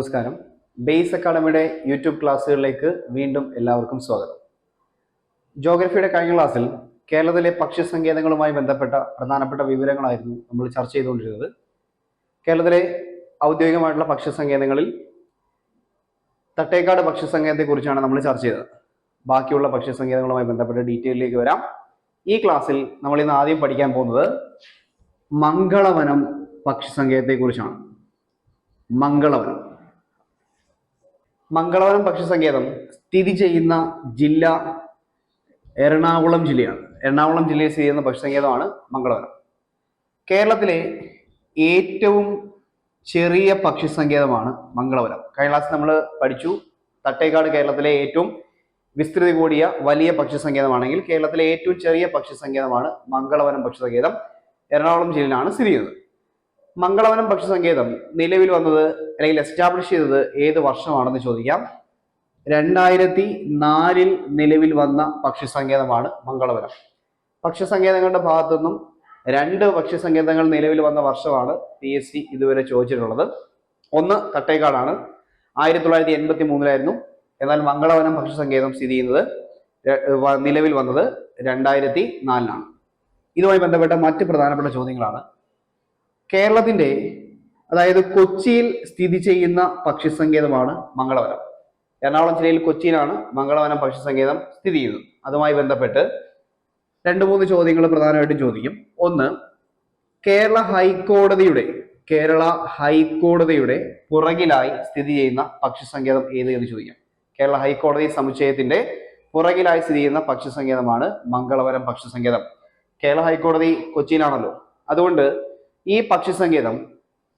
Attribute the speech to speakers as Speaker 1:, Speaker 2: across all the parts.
Speaker 1: നമസ്കാരം. Base അക്കാഡമിയുടെ YouTube ക്ലാസ്സുകളിലേക്ക് വീണ്ടും എല്ലാവർക്കും സ്വാഗതം. ജോഗ്രഫിയുടെ കഴിഞ്ഞ ക്ലാസ്സിൽ കേരളത്തിലെ പക്ഷി സങ്കേതങ്ങളുമായി ബന്ധപ്പെട്ട പ്രധാനപ്പെട്ട വിവരങ്ങളായിരുന്നു നമ്മൾ ചർച്ച ചെയ്തുകൊണ്ടിരുന്നത്. കേരളത്തിലെ ഔദ്യോഗികമായിട്ടുള്ള പക്ഷി സങ്കേതങ്ങളിൽ തട്ടേക്കാട് പക്ഷി സങ്കേതത്തെക്കുറിച്ചാണ് നമ്മൾ ചർച്ച ചെയ്തത്. ബാക്കിയുള്ള പക്ഷി സങ്കേതങ്ങളുമായി ബന്ധപ്പെട്ട ഡീറ്റെയിലേക്ക് വരാം. ഈ ക്ലാസ്സിൽ നമ്മൾ ഇന്ന് ആദ്യം പഠിക്കാൻ പോകുന്നത് മംഗളവനം പക്ഷി സങ്കേതത്തെക്കുറിച്ചാണ് മംഗളവനം. മംഗളവനം പക്ഷി സങ്കേതം സ്ഥിതി ചെയ്യുന്ന ജില്ല എറണാകുളം ജില്ലയാണ്. എറണാകുളം ജില്ലയിൽ സ്ഥിതി ചെയ്യുന്ന പക്ഷി സങ്കേതമാണ് മംഗളവനം കേരളത്തിലെ ഏറ്റവും ചെറിയ പക്ഷി സങ്കേതമാണ് മംഗളവനം കഴിഞ്ഞ ക്ലാസ് നമ്മൾ പഠിച്ചു. തട്ടേക്കാട് കേരളത്തിലെ ഏറ്റവും വിസ്തൃതി കൂടിയ വലിയ പക്ഷി സങ്കേതമാണെങ്കിൽ കേരളത്തിലെ ഏറ്റവും ചെറിയ പക്ഷി സങ്കേതമാണ് മംഗളവനം പക്ഷി സങ്കേതം എറണാകുളം ജില്ലയിലാണ് സ്ഥിതി ചെയ്യുന്നത്. മംഗളവനം പക്ഷി സങ്കേതം നിലവിൽ വന്നത് അല്ലെങ്കിൽ എസ്റ്റാബ്ലിഷ് ചെയ്തത് ഏത് വർഷമാണെന്ന് ചോദിക്കാം. രണ്ടായിരത്തി നാലിൽ നിലവിൽ വന്ന പക്ഷി സങ്കേതമാണ് മംഗളവനം. പക്ഷി സങ്കേതങ്ങളുടെ ഭാഗത്തു നിന്നും രണ്ട് പക്ഷി സങ്കേതങ്ങൾ നിലവിൽ വന്ന വർഷമാണ് പി എസ് സി ഇതുവരെ ചോദിച്ചിട്ടുള്ളത്. ഒന്ന് തട്ടേക്കാടാണ്. ആയിരത്തി തൊള്ളായിരത്തി എൺപത്തി മൂന്നിലായിരുന്നു എന്നാൽ മംഗളവനം പക്ഷി സങ്കേതം സ്ഥിതി ചെയ്യുന്നത് നിലവിൽ വന്നത് രണ്ടായിരത്തി നാലിലാണ്. ഇതുമായി ബന്ധപ്പെട്ട മറ്റ് പ്രധാനപ്പെട്ട ചോദ്യങ്ങളാണ്. കേരളത്തിന്റെ അതായത് കൊച്ചിയിൽ സ്ഥിതി ചെയ്യുന്ന പക്ഷി സങ്കേതമാണ് മംഗളവനം. എറണാകുളം ജില്ലയിൽ കൊച്ചിയിലാണ് മംഗളവനം പക്ഷി സങ്കേതം സ്ഥിതി ചെയ്യുന്നത്. അതുമായി ബന്ധപ്പെട്ട് രണ്ട് മൂന്ന് ചോദ്യങ്ങൾ പ്രധാനമായിട്ടും ചോദിക്കും. ഒന്ന് കേരള ഹൈക്കോടതിയുടെ കേരള ഹൈക്കോടതിയുടെ പുറകിലായി സ്ഥിതി ചെയ്യുന്ന പക്ഷി സങ്കേതം ഏത് എന്ന് ചോദിക്കാം. കേരള ഹൈക്കോടതി സമുച്ചയത്തിന്റെ പുറകിലായി സ്ഥിതി ചെയ്യുന്ന പക്ഷി സങ്കേതമാണ് മംഗളവരം പക്ഷി സങ്കേതം കേരള ഹൈക്കോടതി കൊച്ചിയിലാണല്ലോ. അതുകൊണ്ട് ഈ പക്ഷി സങ്കേതം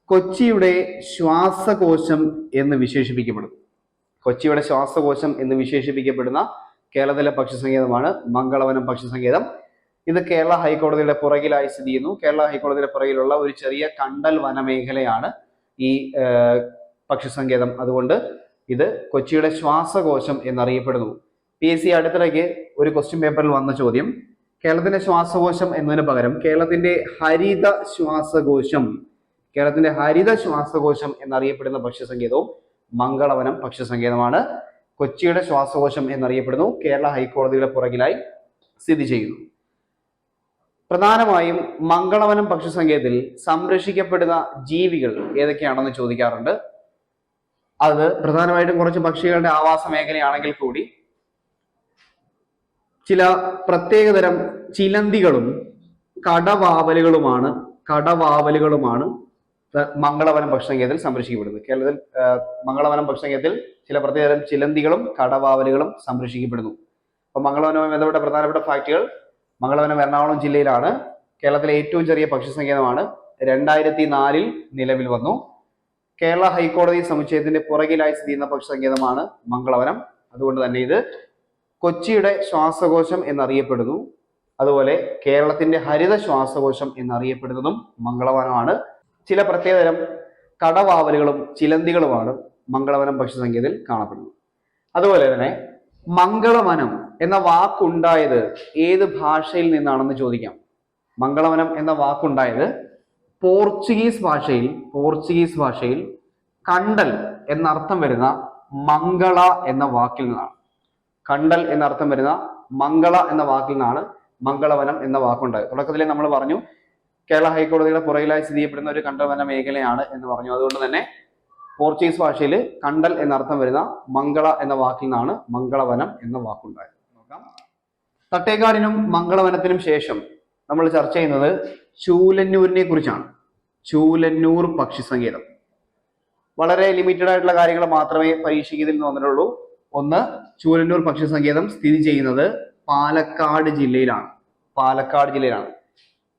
Speaker 1: കൊച്ചിയുടെ ശ്വാസകോശം എന്ന് വിശേഷിപ്പിക്കപ്പെടും കൊച്ചിയുടെ ശ്വാസകോശം എന്ന് വിശേഷിപ്പിക്കപ്പെടുന്ന കേരളത്തിലെ പക്ഷി സങ്കേതമാണ് മംഗളവനം പക്ഷി സങ്കേതം ഇത് കേരള ഹൈക്കോടതിയുടെ പുറകിലായി സ്ഥിതി ചെയ്യുന്നു. കേരള ഹൈക്കോടതിയുടെ പുറകിലുള്ള ഒരു ചെറിയ കണ്ടൽ വനമേഖലയാണ് ഈ പക്ഷി സങ്കേതം അതുകൊണ്ട് ഇത് കൊച്ചിയുടെ ശ്വാസകോശം എന്നറിയപ്പെടുന്നു. പി എസ് സി അടുത്തിടയ്ക്ക് ഒരു ക്വസ്റ്റ്യൻ പേപ്പറിൽ വന്ന ചോദ്യം കേരളത്തിന്റെ ശ്വാസകോശം എന്നതിന് പകരം കേരളത്തിന്റെ ഹരിത ശ്വാസകോശം കേരളത്തിന്റെ ഹരിത ശ്വാസകോശം എന്നറിയപ്പെടുന്ന ഭക്ഷ്യസങ്കേതവും സങ്കേതവും മംഗളവനം ഭക്ഷ്യസങ്കേതമാണ്. കൊച്ചിയുടെ ശ്വാസകോശം എന്നറിയപ്പെടുന്നു. കേരള ഹൈക്കോടതിയുടെ പുറകിലായി സ്ഥിതി ചെയ്യുന്നു. പ്രധാനമായും മംഗളവനം പക്ഷിസങ്കേതത്തിൽ സംരക്ഷിക്കപ്പെടുന്ന ജീവികൾ ഏതൊക്കെയാണെന്ന് ചോദിക്കാറുണ്ട്. അത് പ്രധാനമായിട്ടും കുറച്ച് പക്ഷികളുടെ ആവാസ മേഖലയാണെങ്കിൽ കൂടി ചില പ്രത്യേകതരം ചിലന്തികളും കടവാവലുകളുമാണ് കടവാവലുകളുമാണ് മംഗളവനം ഭക്ഷണകേന്ദ്രത്തിൽ സംരക്ഷിക്കപ്പെടുന്നത്. കേരളത്തിൽ മംഗളവനം മംഗളവനം ഭക്ഷണകേന്ദ്രത്തിൽ ചില പ്രത്യേകതരം ചിലന്തികളും കടവാവലുകളും സംരക്ഷിക്കപ്പെടുന്നു. അപ്പോൾ മംഗളവനവുമായി ബന്ധപ്പെട്ട പ്രധാനപ്പെട്ട ഫാക്ടുകൾ മംഗളവനം എറണാകുളം ജില്ലയിലാണ്. കേരളത്തിലെ ഏറ്റവും ചെറിയ പക്ഷി സങ്കേതമാണ് രണ്ടായിരത്തി നാലിൽ നിലവിൽ വന്നു. കേരള ഹൈക്കോടതി സമുച്ചയത്തിന്റെ പുറകിലായി സ്ഥിതി ചെയ്യുന്ന പക്ഷി സങ്കേതമാണ് മംഗളവനം. അതുകൊണ്ട് തന്നെ ഇത് കൊച്ചിയുടെ ശ്വാസകോശം എന്നറിയപ്പെടുന്നു. അതുപോലെ കേരളത്തിന്റെ ഹരിത ശ്വാസകോശം എന്നറിയപ്പെടുന്നതും മംഗളവനമാണ് ചില പ്രത്യേകതരം കടവാവലുകളും ചിലന്തികളുമാണ് മംഗളവനം പക്ഷിസംഖ്യത്തിൽ കാണപ്പെടുന്നത്. അതുപോലെ തന്നെ മംഗളവനം എന്ന വാക്കുണ്ടായത് ഏത് ഭാഷയിൽ നിന്നാണെന്ന് ചോദിക്കാം. മംഗളവനം എന്ന വാക്കുണ്ടായത് പോർച്ചുഗീസ് ഭാഷയിൽ പോർച്ചുഗീസ് ഭാഷയിൽ കണ്ടൽ എന്നർത്ഥം വരുന്ന മംഗള എന്ന വാക്കിൽ നിന്നാണ്. കണ്ടൽ എന്നർത്ഥം വരുന്ന മംഗള എന്ന വാക്കിൽ നിന്നാണ് മംഗളവനം എന്ന വാക്കുണ്ടായത് തുടക്കത്തിൽ നമ്മൾ പറഞ്ഞു കേരള ഹൈക്കോടതിയുടെ പുറകിലായി സ്ഥിതി ചെയ്യപ്പെടുന്ന ഒരു കണ്ടൽവന മേഖലയാണ് എന്ന് പറഞ്ഞു. അതുകൊണ്ട് തന്നെ പോർച്ചുഗീസ് ഭാഷയിൽ കണ്ടൽ എന്നർത്ഥം വരുന്ന മംഗള എന്ന വാക്കിൽ നിന്നാണ് മംഗളവനം എന്ന വാക്കുണ്ടായത്. നോക്കാം. തട്ടേക്കാടിനും മംഗളവനത്തിനും ശേഷം നമ്മൾ ചർച്ച ചെയ്യുന്നത് ചൂലന്നൂരിനെ കുറിച്ചാണ്. ചൂലന്നൂർ പക്ഷി സങ്കേതം വളരെ ലിമിറ്റഡ് ആയിട്ടുള്ള കാര്യങ്ങൾ മാത്രമേ പരീക്ഷയ്ക്ക് നിന്ന് വന്നിട്ടുള്ളൂ. ഒന്ന് ചൂരന്നൂർ പക്ഷി സങ്കേതം സ്ഥിതി ചെയ്യുന്നത് പാലക്കാട് ജില്ലയിലാണ്. പാലക്കാട് ജില്ലയിലാണ്.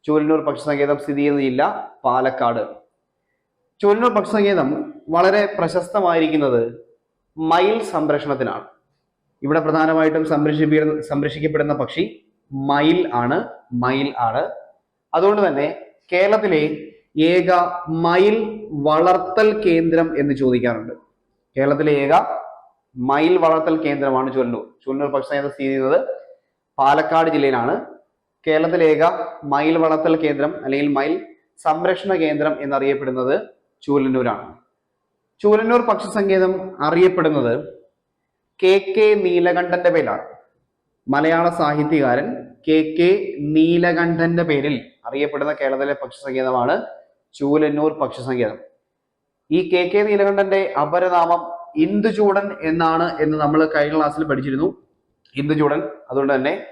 Speaker 1: ചൂരന്നൂർ പക്ഷി സങ്കേതം സ്ഥിതി ചെയ്യുന്ന ജില്ല പാലക്കാട്. ചൂരന്നൂർ പക്ഷി സങ്കേതം വളരെ പ്രശസ്തമായിരിക്കുന്നത് മയിൽ സംരക്ഷണത്തിനാണ്. ഇവിടെ പ്രധാനമായിട്ടും സംരക്ഷിപ്പിക്കുന്ന സംരക്ഷിക്കപ്പെടുന്ന പക്ഷി മയിൽ ആണ്. മയിൽ ആണ്. അതുകൊണ്ട് തന്നെ കേരളത്തിലെ ഏക മയിൽ വളർത്തൽ കേന്ദ്രം എന്ന് ചോദിക്കാറുണ്ട്. കേരളത്തിലെ ഏക മയിൽ വളർത്തൽ കേന്ദ്രമാണ് ചൊല്ലൂർ ചൊല്ലൂർ പക്ഷിസങ്കേതം സ്ഥിതി ചെയ്യുന്നത് പാലക്കാട് ജില്ലയിലാണ്. കേരളത്തിലെ ഏക മയിൽ വളർത്തൽ കേന്ദ്രം അല്ലെങ്കിൽ മയിൽ സംരക്ഷണ കേന്ദ്രം എന്നറിയപ്പെടുന്നത് ചൂലന്നൂരാണ്. ചൂലന്നൂർ പക്ഷി സങ്കേതം അറിയപ്പെടുന്നത് കെ കെ നീലകണ്ഠന്റെ പേരിലാണ്. മലയാള സാഹിത്യകാരൻ കെ കെ നീലകണ്ഠന്റെ പേരിൽ അറിയപ്പെടുന്ന കേരളത്തിലെ പക്ഷി സങ്കേതമാണ് ചൂലന്നൂർ പക്ഷി സങ്കേതം ഈ കെ കെ നീലകണ്ഠന്റെ അപരനാമം ഇന്ദുചൂടൻ എന്നാണ് എന്ന് നമ്മൾ കഴിഞ്ഞ ക്ലാസ്സിൽ പഠിച്ചിരുന്നു. ഇന്ദുചൂടൻ അതുകൊണ്ട് തന്നെ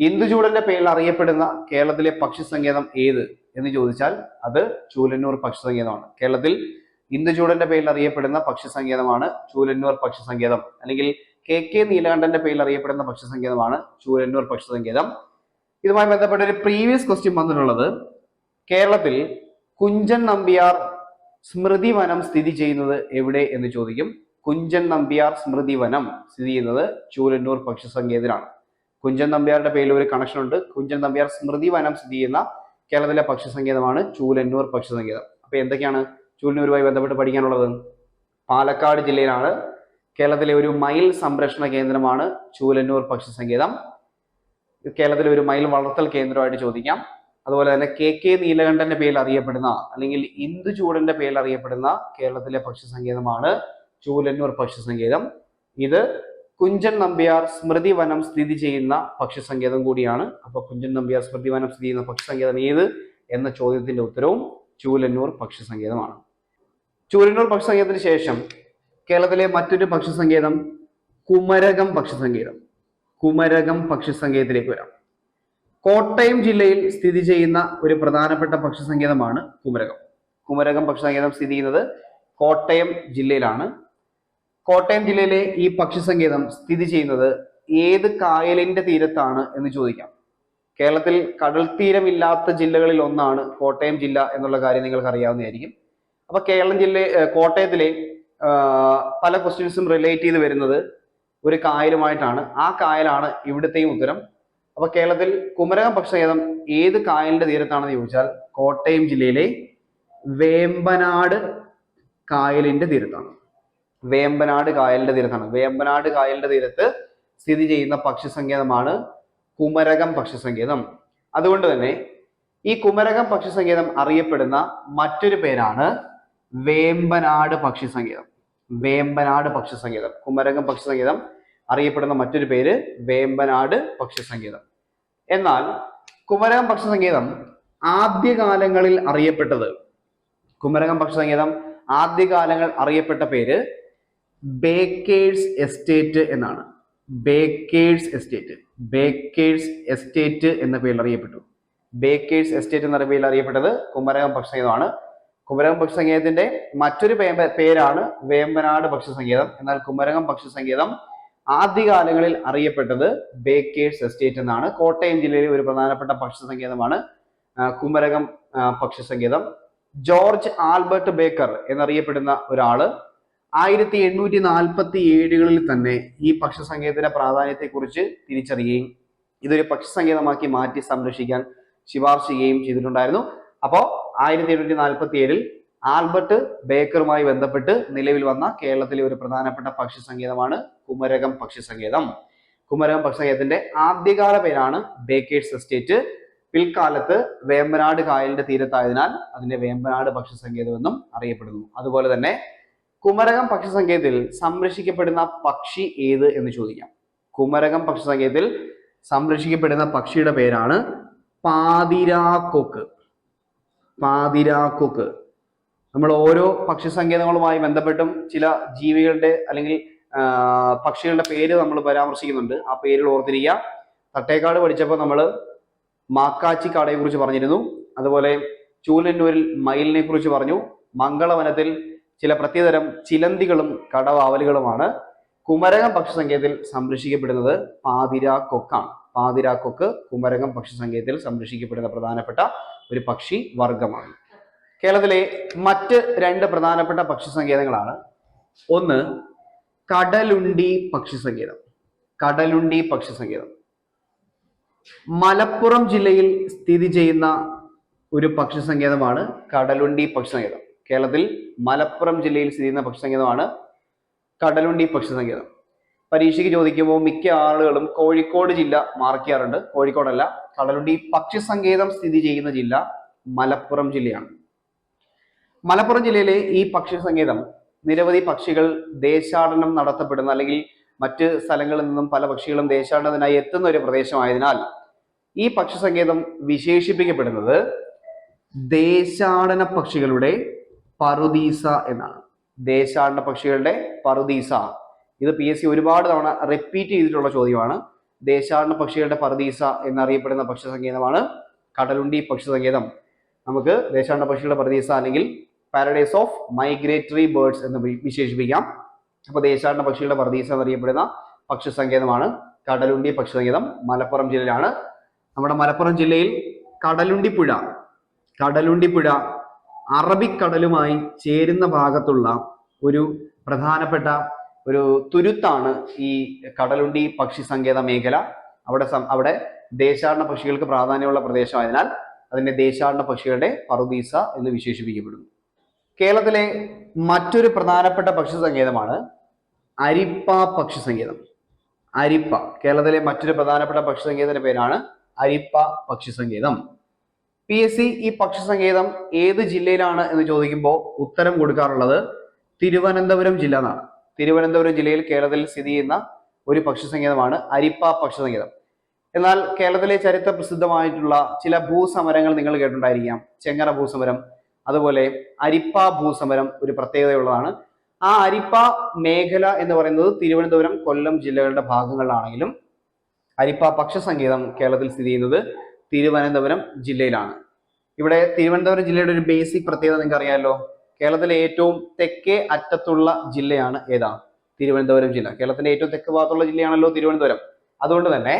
Speaker 1: ഇന്ദുചൂടന്റെ പേരിൽ അറിയപ്പെടുന്ന കേരളത്തിലെ പക്ഷി സങ്കേതം ഏത് എന്ന് ചോദിച്ചാൽ അത് ചൂലന്നൂർ പക്ഷി സങ്കേതമാണ്. കേരളത്തിൽ ഇന്ദുചൂടന്റെ പേരിൽ അറിയപ്പെടുന്ന പക്ഷി സങ്കേതമാണ് ചൂലന്നൂർ പക്ഷി സങ്കേതം. അല്ലെങ്കിൽ കെ കെ നീലകണ്ഠന്റെ പേരിൽ അറിയപ്പെടുന്ന പക്ഷി സങ്കേതമാണ് ചൂലന്നൂർ പക്ഷി സങ്കേതം. ഇതുമായി ബന്ധപ്പെട്ട ഒരു പ്രീവിയസ് ക്വസ്റ്റ്യൻ വന്നിട്ടുള്ളത് കേരളത്തിൽ കുഞ്ചൻ നമ്പ്യാർ സ്മൃതി വനം സ്ഥിതി ചെയ്യുന്നത് എവിടെ എന്ന് ചോദിക്കും. കുഞ്ചൻ നമ്പ്യാർ സ്മൃതിവനം സ്ഥിതി ചെയ്യുന്നത് ചൂലന്നൂർ പക്ഷി സങ്കേതത്തിലാണ്. കുഞ്ചൻ നമ്പ്യാരുടെ പേരിൽ ഒരു കണക്ഷൻ ഉണ്ട്. കുഞ്ചൻ നമ്പ്യാർ സ്മൃതിവനം സ്ഥിതി ചെയ്യുന്ന കേരളത്തിലെ പക്ഷി സങ്കേതമാണ് ചൂലന്നൂർ പക്ഷി അപ്പോൾ അപ്പൊ എന്തൊക്കെയാണ് ചൂലന്നൂരുമായി ബന്ധപ്പെട്ട് പഠിക്കാനുള്ളത്? പാലക്കാട് ജില്ലയിലാണ്. കേരളത്തിലെ ഒരു മയിൽ സംരക്ഷണ കേന്ദ്രമാണ് ചൂലന്നൂർ പക്ഷി സങ്കേതം. ഇത് കേരളത്തിലെ ഒരു മയിൽ വളർത്തൽ കേന്ദ്രമായിട്ട് ചോദിക്കാം. അതുപോലെ തന്നെ കെ കെ നീലകണ്ഠന്റെ പേരിൽ അറിയപ്പെടുന്ന അല്ലെങ്കിൽ ഇന്ദുചൂടന്റെ പേരിൽ അറിയപ്പെടുന്ന കേരളത്തിലെ പക്ഷി സങ്കേതമാണ് ചൂലന്നൂർ പക്ഷിസങ്കേതം. ഇത് കുഞ്ചൻ നമ്പ്യാർ സ്മൃതി വനം സ്ഥിതി ചെയ്യുന്ന പക്ഷിസങ്കേതം കൂടിയാണ്. അപ്പൊ കുഞ്ചൻ നമ്പ്യാർ സ്മൃതി വനം സ്ഥിതി ചെയ്യുന്ന പക്ഷിസങ്കേതം ഏത് എന്ന ചോദ്യത്തിന്റെ ഉത്തരവും ചൂലന്നൂർ പക്ഷിസങ്കേതമാണ്. ചൂലന്നൂർ പക്ഷിസങ്കേതത്തിന് ശേഷം കേരളത്തിലെ മറ്റൊരു പക്ഷിസങ്കേതം കുമരകം പക്ഷിസങ്കേതം. കുമരകം പക്ഷിസങ്കേതത്തിലേക്ക് വരാം. കോട്ടയം ജില്ലയിൽ സ്ഥിതി ചെയ്യുന്ന ഒരു പ്രധാനപ്പെട്ട പക്ഷിസങ്കേതമാണ് കുമരകം. കുമരകം പക്ഷിസങ്കേതം സ്ഥിതി ചെയ്യുന്നത് കോട്ടയം ജില്ലയിലാണ്. കോട്ടയം ജില്ലയിലെ ഈ പക്ഷി സങ്കേതം സ്ഥിതി ചെയ്യുന്നത് ഏത് കായലിന്റെ തീരത്താണ് എന്ന് ചോദിക്കാം. കേരളത്തിൽ കടൽ തീരമില്ലാത്ത ജില്ലകളിൽ ഒന്നാണ് കോട്ടയം ജില്ല എന്നുള്ള കാര്യം നിങ്ങൾക്ക് അറിയാവുന്നതായിരിക്കും. അപ്പൊ കേരളം ജില്ല കോട്ടയത്തിലെ പല ക്വസ്റ്റ്യൻസും റിലേറ്റ് ചെയ്ത് വരുന്നത് ഒരു കായലുമായിട്ടാണ്. ആ കായലാണ് ഇവിടുത്തെയും ഉത്തരം. അപ്പൊ കേരളത്തിൽ കുമരകം പക്ഷേതം ഏത് കായലിന്റെ തീരത്താണെന്ന് ചോദിച്ചാൽ കോട്ടയം ജില്ലയിലെ വേമ്പനാട് കായലിന്റെ തീരത്താണ്. വേമ്പനാട് കായലിന്റെ തീരത്താണ്. വേമ്പനാട് കായലിന്റെ തീരത്ത് സ്ഥിതി ചെയ്യുന്ന പക്ഷി സങ്കേതമാണ് കുമരകം പക്ഷി സങ്കേതം അതുകൊണ്ട് തന്നെ ഈ കുമരകം പക്ഷി സങ്കേതം അറിയപ്പെടുന്ന മറ്റൊരു പേരാണ് വേമ്പനാട് പക്ഷി സങ്കേതം വേമ്പനാട് പക്ഷി സങ്കേതം കുമരകം പക്ഷി സങ്കേതം അറിയപ്പെടുന്ന മറ്റൊരു പേര് വേമ്പനാട് പക്ഷി സങ്കേതം എന്നാൽ കുമരകം പക്ഷി സങ്കേതം ആദ്യകാലങ്ങളിൽ അറിയപ്പെട്ടത് കുമരകം പക്ഷി സങ്കേതം ആദ്യകാലങ്ങൾ അറിയപ്പെട്ട പേര് ബേക്കേഴ്സ് എസ്റ്റേറ്റ് എന്നാണ്. ബേക്കേഴ്സ് എസ്റ്റേറ്റ് ബേക്കേഴ്സ് എസ്റ്റേറ്റ് എന്ന പേരിൽ അറിയപ്പെട്ടു. ബേക്കേഴ്സ് എസ്റ്റേറ്റ് എന്ന പേരിൽ അറിയപ്പെട്ടത് കുമരകം സങ്കേതമാണ് കുമരകം പക്ഷി സങ്കേതത്തിന്റെ മറ്റൊരു പേരാണ് വേമ്പനാട് സങ്കേതം എന്നാൽ കുമരകം സങ്കേതം ആദ്യകാലങ്ങളിൽ അറിയപ്പെട്ടത് ബേക്കേഴ്സ് എസ്റ്റേറ്റ് എന്നാണ്. കോട്ടയം ജില്ലയിലെ ഒരു പ്രധാനപ്പെട്ട ആ, കുമരകം ആ, ജോർജ് ആൽബർട്ട് ബേക്കർ എന്നറിയപ്പെടുന്ന ഒരാൾ ആയിരത്തി എണ്ണൂറ്റി നാൽപ്പത്തി ഏഴുകളിൽ തന്നെ ഈ പക്ഷസങ്കേതത്തിന്റെ പ്രാധാന്യത്തെക്കുറിച്ച് തിരിച്ചറിയുകയും ഇതൊരു പക്ഷസങ്കേതമാക്കി മാറ്റി സംരക്ഷിക്കാൻ ശുപാർശ ചെയ്യുകയും ചെയ്തിട്ടുണ്ടായിരുന്നു. അപ്പോൾ ആയിരത്തി എണ്ണൂറ്റി നാൽപ്പത്തി ഏഴിൽ ആൽബർട്ട് ബേക്കറുമായി ബന്ധപ്പെട്ട് നിലവിൽ വന്ന കേരളത്തിലെ ഒരു പ്രധാനപ്പെട്ട പക്ഷിസങ്കേതമാണ് കുമരകം പക്ഷിസങ്കേതം. കുമരകം പക്ഷിസങ്കേതത്തിന്റെ ആദ്യകാല പേരാണ് ബേക്കേഴ്സ് എസ്റ്റേറ്റ്. പിൽക്കാലത്ത് വേമ്പനാട് കായലിന്റെ തീരത്തായതിനാൽ അതിന്റെ വേമ്പനാട് പക്ഷിസങ്കേതം എന്നും അറിയപ്പെടുന്നു. അതുപോലെ തന്നെ കുമരകം പക്ഷി സങ്കേതത്തിൽ സംരക്ഷിക്കപ്പെടുന്ന പക്ഷി ഏത് എന്ന് ചോദിക്കാം. കുമരകം പക്ഷി സങ്കേതത്തിൽ സംരക്ഷിക്കപ്പെടുന്ന പക്ഷിയുടെ പേരാണ് പാതിരാക്കൊക്ക്. പാതിരാക്കൊക്ക്. നമ്മൾ ഓരോ പക്ഷി സങ്കേതങ്ങളുമായി ബന്ധപ്പെട്ടും ചില ജീവികളുടെ അല്ലെങ്കിൽ പക്ഷികളുടെ പേര് നമ്മൾ പരാമർശിക്കുന്നുണ്ട്. ആ പേരുകൾ ഓർത്തിരിക്കുക. തട്ടേക്കാട് പഠിച്ചപ്പോൾ നമ്മൾ മാക്കാച്ചി കാടയെ കുറിച്ച് പറഞ്ഞിരുന്നു. അതുപോലെ ചൂലന്നൂരിൽ മയിലിനെ കുറിച്ച് പറഞ്ഞു. മംഗളവനത്തിൽ ചില പ്രത്യേകതരം ചിലന്തികളും കടവാവലുകളുമാണ്. കുമരകം പക്ഷി സങ്കേതത്തിൽ സംരക്ഷിക്കപ്പെടുന്നത് പാതിരാ കൊക്കാണ്. പാതിരാ കൊക്ക് കുമരകം പക്ഷി സങ്കേതത്തിൽ സംരക്ഷിക്കപ്പെടുന്ന പ്രധാനപ്പെട്ട ഒരു പക്ഷി വർഗമാണ് കേരളത്തിലെ മറ്റ് രണ്ട് പ്രധാനപ്പെട്ട പക്ഷി സങ്കേതങ്ങളാണ് ഒന്ന് കടലുണ്ടി പക്ഷി സങ്കേതം കടലുണ്ടി പക്ഷി സങ്കേതം മലപ്പുറം ജില്ലയിൽ സ്ഥിതി ചെയ്യുന്ന ഒരു പക്ഷി സങ്കേതമാണ് കടലുണ്ടി പക്ഷി സങ്കേതം കേരളത്തിൽ മലപ്പുറം ജില്ലയിൽ സ്ഥിതി ചെയ്യുന്ന പക്ഷി സങ്കേതമാണ് കടലുണ്ടി പക്ഷി സങ്കേതം പരീക്ഷയ്ക്ക് ചോദിക്കുമ്പോൾ മിക്ക ആളുകളും കോഴിക്കോട് ജില്ല മാർക്ക് ചെയ്യാറുണ്ട്. കോഴിക്കോടല്ല കടലുണ്ടി പക്ഷി സങ്കേതം സ്ഥിതി ചെയ്യുന്ന ജില്ല മലപ്പുറം ജില്ലയാണ്. മലപ്പുറം ജില്ലയിലെ ഈ പക്ഷി സങ്കേതം നിരവധി പക്ഷികൾ ദേശാടനം നടത്തപ്പെടുന്ന അല്ലെങ്കിൽ മറ്റ് സ്ഥലങ്ങളിൽ നിന്നും പല പക്ഷികളും ദേശാടനത്തിനായി എത്തുന്ന ഒരു പ്രദേശമായതിനാൽ ഈ പക്ഷി സങ്കേതം വിശേഷിപ്പിക്കപ്പെടുന്നത് ദേശാടന പക്ഷികളുടെ പറുദീസ എന്നാണ്. ദേശാടന പക്ഷികളുടെ പറുദീസ. ഇത് പി എസ് സി ഒരുപാട് തവണ റിപ്പീറ്റ് ചെയ്തിട്ടുള്ള ചോദ്യമാണ്. ദേശാടന പക്ഷികളുടെ പറുദീസ എന്നറിയപ്പെടുന്ന പക്ഷി സങ്കേതമാണ് കടലുണ്ടി പക്ഷി സങ്കേതം നമുക്ക് ദേശാടന പക്ഷികളുടെ പറുദീസ അല്ലെങ്കിൽ പാരഡൈസ് ഓഫ് മൈഗ്രേറ്ററി ബേർഡ്സ് എന്ന് വിശേഷിപ്പിക്കാം. അപ്പോൾ ദേശാടന പക്ഷികളുടെ പറുദീസ എന്നറിയപ്പെടുന്ന പക്ഷി സങ്കേതമാണ് കടലുണ്ടി പക്ഷി സങ്കേതം മലപ്പുറം ജില്ലയിലാണ്. നമ്മുടെ മലപ്പുറം ജില്ലയിൽ കടലുണ്ടി പുഴ. കടലുണ്ടി പുഴ അറബിക്കടലുമായി ചേരുന്ന ഭാഗത്തുള്ള ഒരു പ്രധാനപ്പെട്ട ഒരു തുരുത്താണ് ഈ കടലുണ്ടി പക്ഷി സങ്കേത മേഖല. അവിടെ അവിടെ ദേശാടന പക്ഷികൾക്ക് പ്രാധാന്യമുള്ള പ്രദേശമായതിനാൽ അതിന്റെ ദേശാടന പക്ഷികളുടെ പറുദീസ എന്ന് വിശേഷിപ്പിക്കപ്പെടുന്നു. കേരളത്തിലെ മറ്റൊരു പ്രധാനപ്പെട്ട പക്ഷി സങ്കേതമാണ് അരിപ്പ പക്ഷി സങ്കേതം. അരിപ്പ കേരളത്തിലെ മറ്റൊരു പ്രധാനപ്പെട്ട പക്ഷി സങ്കേതത്തിന്റെ പേരാണ് അരിപ്പ പക്ഷി സങ്കേതം. പി എസ് സി ഈ പക്ഷിസങ്കേതം ഏത് ജില്ലയിലാണ് എന്ന് ചോദിക്കുമ്പോൾ ഉത്തരം കൊടുക്കാറുള്ളത് തിരുവനന്തപുരം ജില്ല എന്നാണ്. തിരുവനന്തപുരം ജില്ലയിൽ കേരളത്തിൽ സ്ഥിതി ചെയ്യുന്ന ഒരു പക്ഷിസങ്കേതമാണ് അരിപ്പ പക്ഷിസങ്കേതം. എന്നാൽ കേരളത്തിലെ ചരിത്ര പ്രസിദ്ധമായിട്ടുള്ള ചില ഭൂസമരങ്ങൾ നിങ്ങൾ കേട്ടിട്ടുണ്ടായിരിക്കാം. ചെങ്ങറ ഭൂസമരം അതുപോലെ അരിപ്പ ഭൂസമരം ഒരു പ്രത്യേകതയുള്ളതാണ്. ആ അരിപ്പ മേഖല എന്ന് പറയുന്നത് തിരുവനന്തപുരം കൊല്ലം ജില്ലകളുടെ ഭാഗങ്ങളിലാണെങ്കിലും അരിപ്പ പക്ഷിസങ്കേതം കേരളത്തിൽ സ്ഥിതി ചെയ്യുന്നത് തിരുവനന്തപുരം ജില്ലയിലാണ്. ഇവിടെ തിരുവനന്തപുരം ജില്ലയുടെ ഒരു ബേസിക് പ്രത്യേകത നിങ്ങൾക്ക് അറിയാമല്ലോ കേരളത്തിലെ ഏറ്റവും തെക്കേ അറ്റത്തുള്ള ജില്ലയാണ് ഏതാ? തിരുവനന്തപുരം ജില്ല. കേരളത്തിന്റെ ഏറ്റവും തെക്ക് ഭാഗത്തുള്ള ജില്ലയാണല്ലോ തിരുവനന്തപുരം. അതുകൊണ്ട് തന്നെ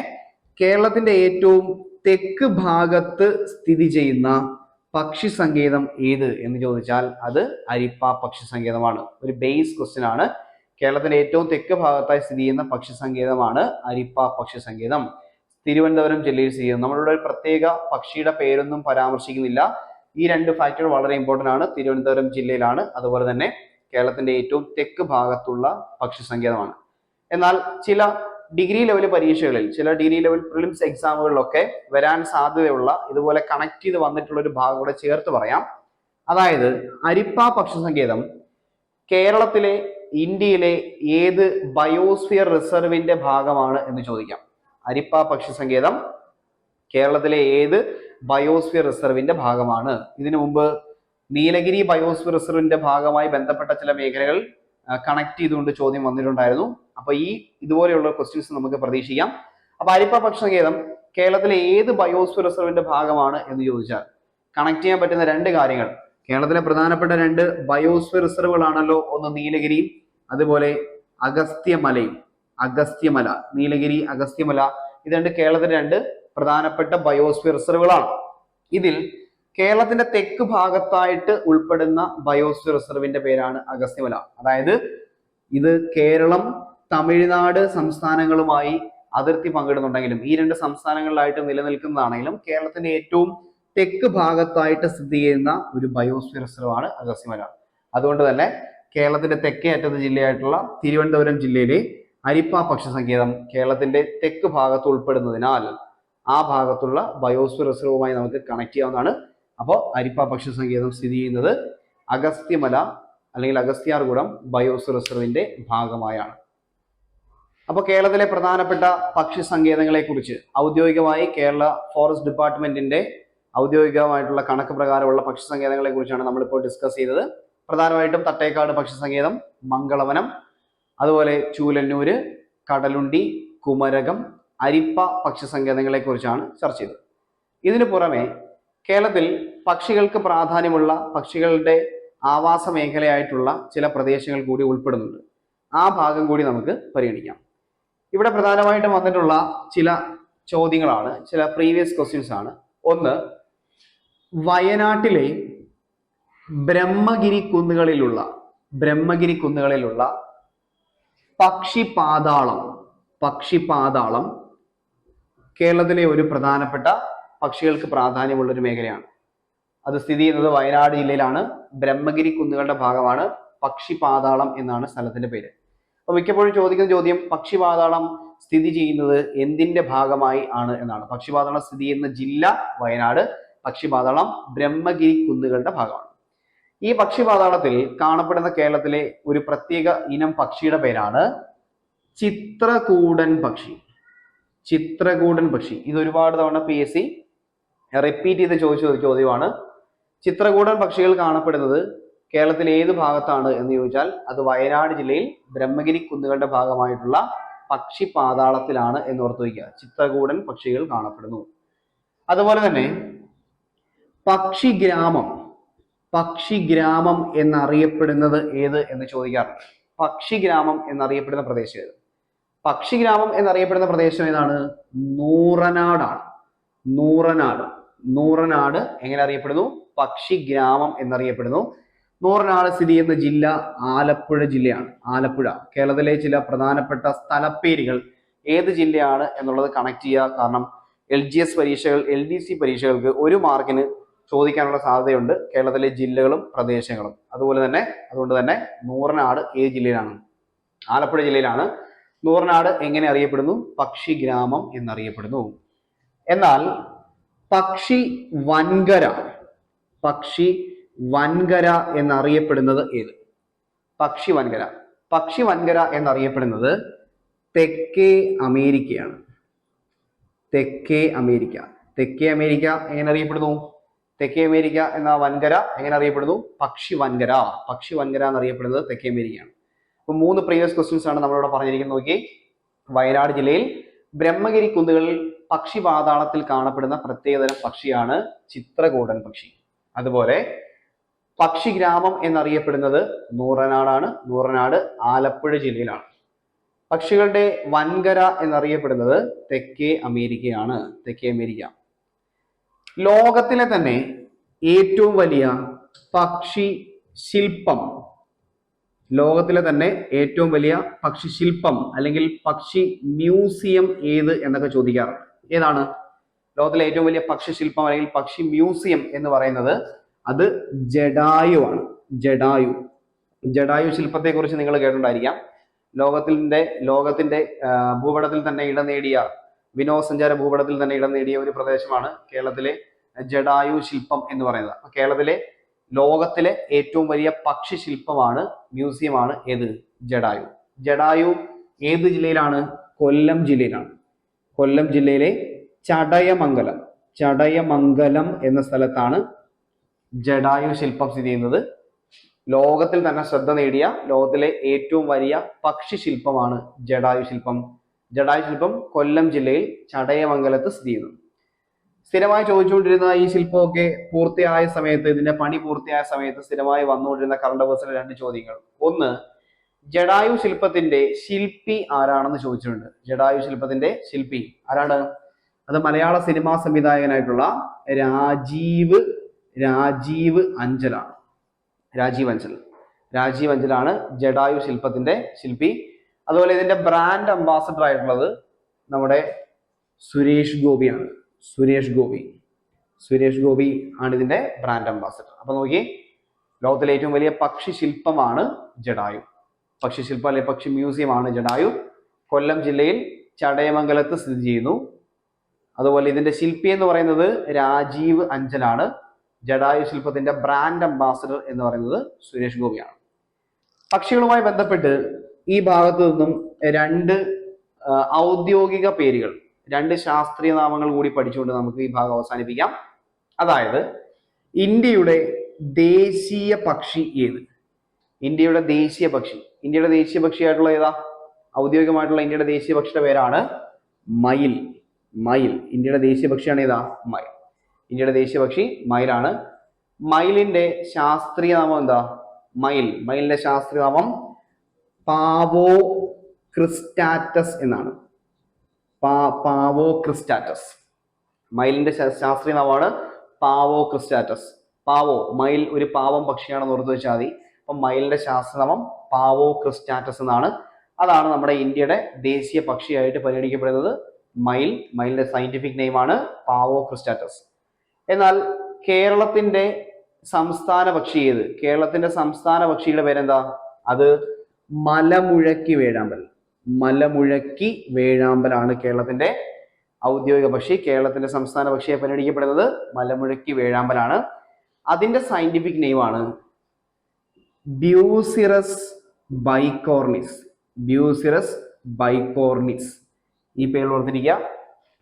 Speaker 1: കേരളത്തിന്റെ ഏറ്റവും തെക്ക് ഭാഗത്ത് സ്ഥിതി ചെയ്യുന്ന പക്ഷി സങ്കേതം ഏത് എന്ന് ചോദിച്ചാൽ അത് അരിപ്പ പക്ഷി സങ്കേതമാണ്. ഒരു ബേസ് ക്വസ്റ്റ്യൻ ആണ്. കേരളത്തിന്റെ ഏറ്റവും തെക്ക് ഭാഗത്തായി സ്ഥിതി ചെയ്യുന്ന പക്ഷി സങ്കേതമാണ് അരിപ്പ പക്ഷി സങ്കേതം. തിരുവനന്തപുരം ജില്ലയിൽ സ്ഥിതി ചെയ്യുന്നത് നമ്മളിവിടെ ഒരു പ്രത്യേക പക്ഷിയുടെ പേരൊന്നും പരാമർശിക്കുന്നില്ല. ഈ രണ്ട് ഫാക്ടർ വളരെ ഇമ്പോർട്ടന്റ് ആണ്. തിരുവനന്തപുരം ജില്ലയിലാണ്. അതുപോലെ തന്നെ കേരളത്തിന്റെ ഏറ്റവും തെക്ക് ഭാഗത്തുള്ള പക്ഷി സങ്കേതമാണ്. എന്നാൽ ചില ഡിഗ്രി ലെവൽ പരീക്ഷകളിൽ ചില ഡിഗ്രി ലെവൽ പ്രിലിംസ് എക്സാമുകളിലൊക്കെ വരാൻ സാധ്യതയുള്ള ഇതുപോലെ കണക്ട് ചെയ്ത് വന്നിട്ടുള്ള ഒരു ഭാഗം കൂടെ ചേർത്ത് പറയാം. അതായത് അരിപ്പ പക്ഷി സങ്കേതം കേരളത്തിലെ ഇന്ത്യയിലെ ഏത് ബയോസ്ഫിയർ റിസർവിന്റെ ഭാഗമാണ് എന്ന് ചോദിക്കാം. അരിപ്പ പക്ഷി സങ്കേതം കേരളത്തിലെ ഏത് ബയോസ്ഫിയർ റിസർവിന്റെ ഭാഗമാണ്? ഇതിനു മുമ്പ് നീലഗിരി ബയോസ്ഫിയർ റിസർവിന്റെ ഭാഗമായി ബന്ധപ്പെട്ട ചില മേഖലകൾ കണക്ട് ചെയ്തുകൊണ്ട് ചോദ്യം വന്നിട്ടുണ്ടായിരുന്നു. അപ്പൊ ഈ ഇതുപോലെയുള്ള ക്വസ്റ്റ്യൻസ് നമുക്ക് പ്രതീക്ഷിക്കാം. അപ്പൊ അരിപ്പ പക്ഷി സങ്കേതം കേരളത്തിലെ ഏത് ബയോസ്ഫിയർ റിസർവിന്റെ ഭാഗമാണ് എന്ന് ചോദിച്ചാൽ കണക്ട് ചെയ്യാൻ പറ്റുന്ന രണ്ട് കാര്യങ്ങൾ. കേരളത്തിലെ പ്രധാനപ്പെട്ട രണ്ട് ബയോസ്ഫിയർ റിസർവുകളാണല്ലോ ഒന്ന് നീലഗിരിയും അതുപോലെ അഗസ്ത്യമലയും. അഗസ്ത്യമല നീലഗിരി അഗസ്ത്യമല. ഇത് രണ്ട് കേരളത്തിലെ രണ്ട് പ്രധാനപ്പെട്ട ബയോസ്ഫിയർ റിസർവുകളാണ് ഇതിൽ കേരളത്തിന്റെ തെക്ക് ഭാഗത്തായിട്ട് ഉൾപ്പെടുന്ന ബയോസ്ഫിയർ റിസർവിന്റെ പേരാണ് അഗസ്ത്യമല. അതായത് ഇത് കേരളം തമിഴ്നാട് സംസ്ഥാനങ്ങളുമായി അതിർത്തി പങ്കിടുന്നുണ്ടെങ്കിലും ഈ രണ്ട് സംസ്ഥാനങ്ങളിലായിട്ട് നിലനിൽക്കുന്നതാണെങ്കിലും കേരളത്തിന്റെ ഏറ്റവും തെക്ക് ഭാഗത്തായിട്ട് സ്ഥിതി ചെയ്യുന്ന ഒരു ബയോസ്ഫിയർ റിസർവാണ് അഗസ്ത്യമല. അതുകൊണ്ട് തന്നെ കേരളത്തിന്റെ തെക്കേ അറ്റത്തെ ജില്ലയായിട്ടുള്ള തിരുവനന്തപുരം ജില്ലയിലെ അരിപ്പ പക്ഷി സങ്കേതം കേരളത്തിന്റെ തെക്ക് ഭാഗത്ത് ഉൾപ്പെടുന്നതിനാൽ ആ ഭാഗത്തുള്ള ബയോസ്ഫിയർ റിസർവുമായി നമുക്ക് കണക്ട് ചെയ്യാവുന്നതാണ്. അപ്പോൾ അരിപ്പ പക്ഷി സങ്കേതം സ്ഥിതി ചെയ്യുന്നത് അഗസ്ത്യമല അല്ലെങ്കിൽ അഗസ്ത്യാർകൂടം ബയോസ്ഫിയർ റിസർവിന്റെ ഭാഗമായാണ്. അപ്പോൾ കേരളത്തിലെ പ്രധാനപ്പെട്ട പക്ഷി സങ്കേതങ്ങളെ കുറിച്ച് ഔദ്യോഗികമായി കേരള ഫോറസ്റ്റ് ഡിപ്പാർട്ട്മെന്റിന്റെ ഔദ്യോഗികമായിട്ടുള്ള കണക്ക് പ്രകാരമുള്ള പക്ഷി സങ്കേതങ്ങളെ കുറിച്ചാണ് നമ്മളിപ്പോൾ ഡിസ്കസ് ചെയ്തത്. പ്രധാനമായിട്ടും തട്ടേക്കാട് പക്ഷി സങ്കേതം മംഗളവനം അതുപോലെ ചൂലന്നൂര് കടലുണ്ടി കുമരകം അരിപ്പ പക്ഷി സങ്കേതങ്ങളെ കുറിച്ചാണ് ചർച്ച ചെയ്തത്. ഇതിനു പുറമെ കേരളത്തിൽ പക്ഷികൾക്ക് പ്രാധാന്യമുള്ള പക്ഷികളുടെ ആവാസ മേഖലയായിട്ടുള്ള ചില പ്രദേശങ്ങൾ കൂടി ഉൾപ്പെടുന്നുണ്ട്. ആ ഭാഗം കൂടി നമുക്ക് പരിഗണിക്കാം. ഇവിടെ പ്രധാനമായിട്ടും വന്നിട്ടുള്ള ചില ചോദ്യങ്ങളാണ് ചില പ്രീവിയസ് ക്വസ്റ്റ്യൻസ് ആണ്. ഒന്ന് വയനാട്ടിലെ ബ്രഹ്മഗിരി കുന്നുകളിലുള്ള ബ്രഹ്മഗിരി കുന്നുകളിലുള്ള പക്ഷിപാതാളം. പക്ഷിപാതാളം കേരളത്തിലെ ഒരു പ്രധാനപ്പെട്ട പക്ഷികൾക്ക് പ്രാധാന്യമുള്ള ഒരു മേഖലയാണ്. അത് സ്ഥിതി ചെയ്യുന്നത് വയനാട് ജില്ലയിലാണ്. ബ്രഹ്മഗിരി കുന്നുകളുടെ ഭാഗമാണ് പക്ഷിപാതാളം എന്നാണ് സ്ഥലത്തിന്റെ പേര്. അപ്പൊ മിക്കപ്പോഴും ചോദിക്കുന്ന ചോദ്യം പക്ഷിപാതാളം സ്ഥിതി ചെയ്യുന്നത് എന്തിന്റെ ഭാഗമായി ആണ് എന്നാണ്. പക്ഷിപാതാളം സ്ഥിതി ചെയ്യുന്ന ജില്ല വയനാട് പക്ഷിപാതാളം ബ്രഹ്മഗിരി കുന്നുകളുടെ ഭാഗമാണ്. ഈ പക്ഷിപാതാളത്തിൽ കാണപ്പെടുന്ന കേരളത്തിലെ ഒരു പ്രത്യേക ഇനം പക്ഷിയുടെ പേരാണ് ചിത്രകൂടൻ പക്ഷി. ചിത്രകൂടൻ പക്ഷി. ഇത് ഒരുപാട് തവണ പി എസ് സി റിപ്പീറ്റ് ചെയ്ത് ചോദിച്ച ചോദ്യമാണ്. ചിത്രകൂടൻ പക്ഷികൾ കാണപ്പെടുന്നത് കേരളത്തിലെ ഏത് ഭാഗത്താണ് എന്ന് ചോദിച്ചാൽ അത് വയനാട് ജില്ലയിൽ ബ്രഹ്മഗിരി കുന്നുകളുടെ ഭാഗമായിട്ടുള്ള പക്ഷി പാതാളത്തിലാണ് എന്ന് ഓർത്തു വയ്ക്കുക. ചിത്രകൂടൻ പക്ഷികൾ കാണപ്പെടുന്നു. അതുപോലെ തന്നെ പക്ഷി ഗ്രാമം പക്ഷി ഗ്രാമം എന്നറിയപ്പെടുന്നത് ഏത് എന്ന് ചോദിക്കാറുണ്ട് പക്ഷിഗ്രാമം എന്നറിയപ്പെടുന്ന പ്രദേശം ഏത്? പക്ഷിഗ്രാമം എന്നറിയപ്പെടുന്ന പ്രദേശം ഏതാണ്? നൂറനാടാണ്. നൂറനാട്. നൂറനാട് എങ്ങനെ അറിയപ്പെടുന്നു? പക്ഷിഗ്രാമം എന്നറിയപ്പെടുന്നു. നൂറനാട് സ്ഥിതി ചെയ്യുന്ന ജില്ല ആലപ്പുഴ ജില്ലയാണ്. ആലപ്പുഴ. കേരളത്തിലെ ചില പ്രധാനപ്പെട്ട സ്ഥലപ്പേരുകൾ ഏത് ജില്ലയാണ് എന്നുള്ളത് കണക്ട് ചെയ്യുക. കാരണം എൽ ജി എസ് പരീക്ഷകൾ എൽ ഡി സി പരീക്ഷകൾക്ക് ഒരു മാർക്കിന് ചോദിക്കാനുള്ള സാധ്യതയുണ്ട്. കേരളത്തിലെ ജില്ലകളും പ്രദേശങ്ങളും. അതുപോലെ തന്നെ അതുകൊണ്ട് തന്നെ നൂറനാട് ഏത് ജില്ലയിലാണ്? ആലപ്പുഴ ജില്ലയിലാണ്. നൂറനാട് എങ്ങനെ അറിയപ്പെടുന്നു? പക്ഷി ഗ്രാമം എന്നറിയപ്പെടുന്നു. എന്നാൽ പക്ഷി വൻകര പക്ഷി വൻകര എന്നറിയപ്പെടുന്നത് ഏത്? പക്ഷി വൻകര. പക്ഷി വൻകര എന്നറിയപ്പെടുന്നത് തെക്കേ അമേരിക്കയാണ്. തെക്കേ അമേരിക്ക. തെക്കേ അമേരിക്ക എങ്ങനെ അറിയപ്പെടുന്നു? തെക്കേ അമേരിക്ക എന്ന വൻകര എങ്ങനെ അറിയപ്പെടുന്നു? പക്ഷി വൻകര. പക്ഷി വൻകര എന്നറിയപ്പെടുന്നത് തെക്കേ അമേരിക്കയാണ് അപ്പൊ മൂന്ന് പ്രീവിയസ് ക്വസ്റ്റ്യൻസ് ആണ് നമ്മളിവിടെ പറഞ്ഞിരിക്കുന്നത്. നോക്കി വയനാട് ജില്ലയിൽ ബ്രഹ്മഗിരി കുന്നുകളിൽ പക്ഷി പാതാളത്തിൽ കാണപ്പെടുന്ന പ്രത്യേകതരം പക്ഷിയാണ് ചിത്രകൂടൻ പക്ഷി. അതുപോലെ പക്ഷി ഗ്രാമം എന്നറിയപ്പെടുന്നത് നൂറനാടാണ്. നൂറനാട് ആലപ്പുഴ ജില്ലയിലാണ്. പക്ഷികളുടെ വൻകര എന്നറിയപ്പെടുന്നത് തെക്കേ അമേരിക്കയാണ്. തെക്കേ അമേരിക്ക. ലോകത്തിലെ തന്നെ ഏറ്റവും വലിയ പക്ഷി ശില്പം. ലോകത്തിലെ തന്നെ ഏറ്റവും വലിയ പക്ഷി ശില്പം അല്ലെങ്കിൽ പക്ഷി മ്യൂസിയം ഏത് എന്നൊക്കെ ചോദിക്കാറുണ്ട്. ഏതാണ്? ലോകത്തിലെ ഏറ്റവും വലിയ പക്ഷി ശില്പം അല്ലെങ്കിൽ പക്ഷി മ്യൂസിയം എന്ന് പറയുന്നത് അത് ജഡായു ആണ്. ജഡായു. ജഡായു ശില്പത്തെ കുറിച്ച് നിങ്ങൾ കേട്ടിട്ടുണ്ടായിരിക്കാം. ലോകത്തിന്റെ ലോകത്തിന്റെ ഭൂപടത്തിൽ തന്നെ ഇടം നേടിയ വിനോദസഞ്ചാര ഭൂപടത്തിൽ തന്നെ ഇടം നേടിയ ഒരു പ്രദേശമാണ് കേരളത്തിലെ ജഡായു ശില്പം എന്ന് പറയുന്നത്. അപ്പൊ കേരളത്തിലെ ലോകത്തിലെ ഏറ്റവും വലിയ പക്ഷി ശില്പമാണ് മ്യൂസിയമാണ് ഏത്? ജഡായു. ജഡായു ഏത് ജില്ലയിലാണ്? കൊല്ലം ജില്ലയിലാണ്. കൊല്ലം ജില്ലയിലെ ചടയമംഗലം. ചടയമംഗലം എന്ന സ്ഥലത്താണ് ജഡായു ശില്പം സ്ഥിതി ചെയ്യുന്നത്. ലോകത്തിൽ തന്നെ ശ്രദ്ധ നേടിയ ലോകത്തിലെ ഏറ്റവും വലിയ പക്ഷി ശില്പമാണ് ജഡായു ശില്പം. ജഡായു ശില്പം കൊല്ലം ജില്ലയിൽ ചടയമംഗലത്ത് സ്ഥിതി ചെയ്യുന്നു. സ്ഥിരമായി ചോദിച്ചുകൊണ്ടിരുന്ന ഈ ശില്പമൊക്കെ പൂർത്തിയായ സമയത്ത് ഇതിന്റെ പണി പൂർത്തിയായ സമയത്ത് സ്ഥിരമായി വന്നുകൊണ്ടിരുന്ന കറണ്ട് അഫേഴ്സിലെ രണ്ട് ചോദ്യങ്ങൾ. ഒന്ന് ജഡായു ശില്പത്തിന്റെ ശില്പി ആരാണെന്ന് ചോദിച്ചിട്ടുണ്ട്. ജഡായു ശില്പത്തിന്റെ ശില്പി ആരാണ്? അത് മലയാള സിനിമാ സംവിധായകനായിട്ടുള്ള രാജീവ് രാജീവ് അഞ്ചലാണ്. രാജീവ് അഞ്ചൽ. രാജീവ് അഞ്ചലാണ് ജഡായു ശില്പത്തിന്റെ ശില്പി. അതുപോലെ ഇതിന്റെ ബ്രാൻഡ് അംബാസഡർ ആയിട്ടുള്ളത് നമ്മുടെ സുരേഷ് ഗോപിയാണ്. സുരേഷ് ഗോപി. സുരേഷ് ഗോപി ആണ് ഇതിന്റെ ബ്രാൻഡ് അംബാസഡർ അപ്പൊ നോക്കി ലോകത്തിലെ ഏറ്റവും വലിയ പക്ഷി ശില്പമാണ് ജഡായു. പക്ഷി ശില്പം അല്ലെങ്കിൽ പക്ഷി മ്യൂസിയമാണ് ജഡായു. കൊല്ലം ജില്ലയിൽ ചടയമംഗലത്ത് സ്ഥിതി ചെയ്യുന്നു. അതുപോലെ ഇതിന്റെ ശില്പി എന്ന് പറയുന്നത് രാജീവ് അഞ്ചലാണ്. ജഡായു ശില്പത്തിന്റെ ബ്രാൻഡ് അംബാസഡർ എന്ന് പറയുന്നത് സുരേഷ് ഗോപിയാണ്. പക്ഷികളുമായി ബന്ധപ്പെട്ട് ഈ ഭാഗത്തു നിന്നും രണ്ട് ഔദ്യോഗിക പേരുകൾ രണ്ട് ശാസ്ത്രീയ നാമങ്ങൾ കൂടി പഠിച്ചുകൊണ്ട് നമുക്ക് ഈ ഭാഗം അവസാനിപ്പിക്കാം. അതായത് ഇന്ത്യയുടെ ദേശീയ പക്ഷി ഏത്? ഇന്ത്യയുടെ ദേശീയ പക്ഷി. ഇന്ത്യയുടെ ദേശീയ പക്ഷിയായിട്ടുള്ള ഏതാ? ഔദ്യോഗികമായിട്ടുള്ള ഇന്ത്യയുടെ ദേശീയ പക്ഷിയുടെ പേരാണ് മയിൽ. മയിൽ. ഇന്ത്യയുടെ ദേശീയ പക്ഷിയാണ് ഏതാ? മയിൽ. ഇന്ത്യയുടെ ദേശീയ പക്ഷി മയിലാണ്. മയിലിന്റെ ശാസ്ത്രീയ നാമം എന്താ? മയിൽ. മയിലിന്റെ ശാസ്ത്രീയ നാമം പാവോ ക്രിസ്റ്റാറ്റസ് എന്നാണ്. പാവോ ക്രിസ്റ്റാറ്റസ് മയിലിന്റെ ശാസ്ത്രീയ നാമമാണ് പാവോ ക്രിസ്റ്റാറ്റസ് പാവോ മയിൽ ഒരു പാവം പക്ഷിയാണെന്ന് ഓർത്ത് വെച്ചാൽ മതി. അപ്പം മയിലിന്റെ ശാസ്ത്രനാമം പാവോ ക്രിസ്റ്റാറ്റസ് എന്നാണ്. അതാണ് നമ്മുടെ ഇന്ത്യയുടെ ദേശീയ പക്ഷിയായിട്ട് പരിഗണിക്കപ്പെടുന്നത് മയിൽ. മയിലിന്റെ സയന്റിഫിക് നെയിമാണ് പാവോ ക്രിസ്റ്റാറ്റസ് എന്നാൽ കേരളത്തിന്റെ സംസ്ഥാന പക്ഷി ഏത്? കേരളത്തിന്റെ സംസ്ഥാന പക്ഷിയുടെ പേരെന്താ? അത് മലമുഴക്കി വേഴാമ്പൽ. മലമുഴക്കി വേഴാമ്പലാണ് കേരളത്തിന്റെ ഔദ്യോഗിക പക്ഷി. കേരളത്തിന്റെ സംസ്ഥാന പക്ഷിയെ പരിഗണിക്കപ്പെടുന്നത് മലമുഴക്കി വേഴാമ്പലാണ്. അതിന്റെ സയന്റിഫിക് നെയിമാണ് ബ്യൂസിറസ് ബൈക്കോർണിസ് ബ്യൂസിറസ് ബൈക്കോർണിസ് ഈ പേര് ഓർത്തിരിക്കുക.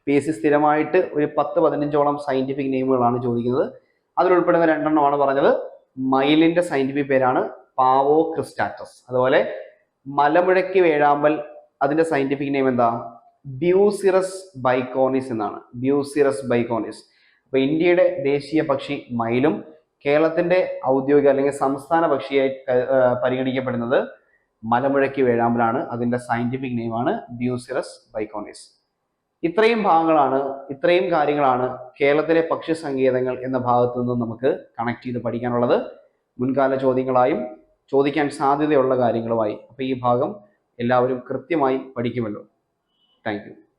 Speaker 1: പി എസ് സി സ്ഥിരമായിട്ട് ഒരു പത്ത് പതിനഞ്ചോളം സയന്റിഫിക് നെയിമുകളാണ് ചോദിക്കുന്നത്. അതിലുൾപ്പെടുന്ന രണ്ടെണ്ണമാണ് പറഞ്ഞത്. മൈലിന്റെ സയന്റിഫിക് പേരാണ് പാവോ ക്രിസ്റ്റാറ്റസ് അതുപോലെ മലമുഴക്കി വേഴാമ്പൽ അതിന്റെ സയന്റിഫിക് നെയിം എന്താ? ബ്യൂസിറസ് ബൈക്കോണിസ് എന്നാണ്. ബ്യൂസിറസ് ബൈക്കോണിസ് അപ്പൊ ഇന്ത്യയുടെ ദേശീയ പക്ഷി മയിലും കേരളത്തിന്റെ ഔദ്യോഗിക അല്ലെങ്കിൽ സംസ്ഥാന പക്ഷിയായി പരിഗണിക്കപ്പെടുന്നത് മലമുഴക്കി വേഴാമ്പലാണ്. അതിന്റെ സയന്റിഫിക് നെയിമാണ് ബ്യൂസിറസ് ബൈക്കോണിസ് ഇത്രയും ഭാഗങ്ങളാണ് ഇത്രയും കാര്യങ്ങളാണ് കേരളത്തിലെ പക്ഷി സങ്കേതങ്ങൾ എന്ന ഭാഗത്തു നിന്നും നമുക്ക് കണക്ട് ചെയ്ത് പഠിക്കാനുള്ളത്. മുൻകാല ചോദ്യങ്ങളായും ചോദിക്കാൻ സാധ്യതയുള്ള കാര്യങ്ങളുമായി. അപ്പോൾ ഈ ഭാഗം എല്ലാവരും കൃത്യമായി പഠിക്കുമല്ലോ. താങ്ക്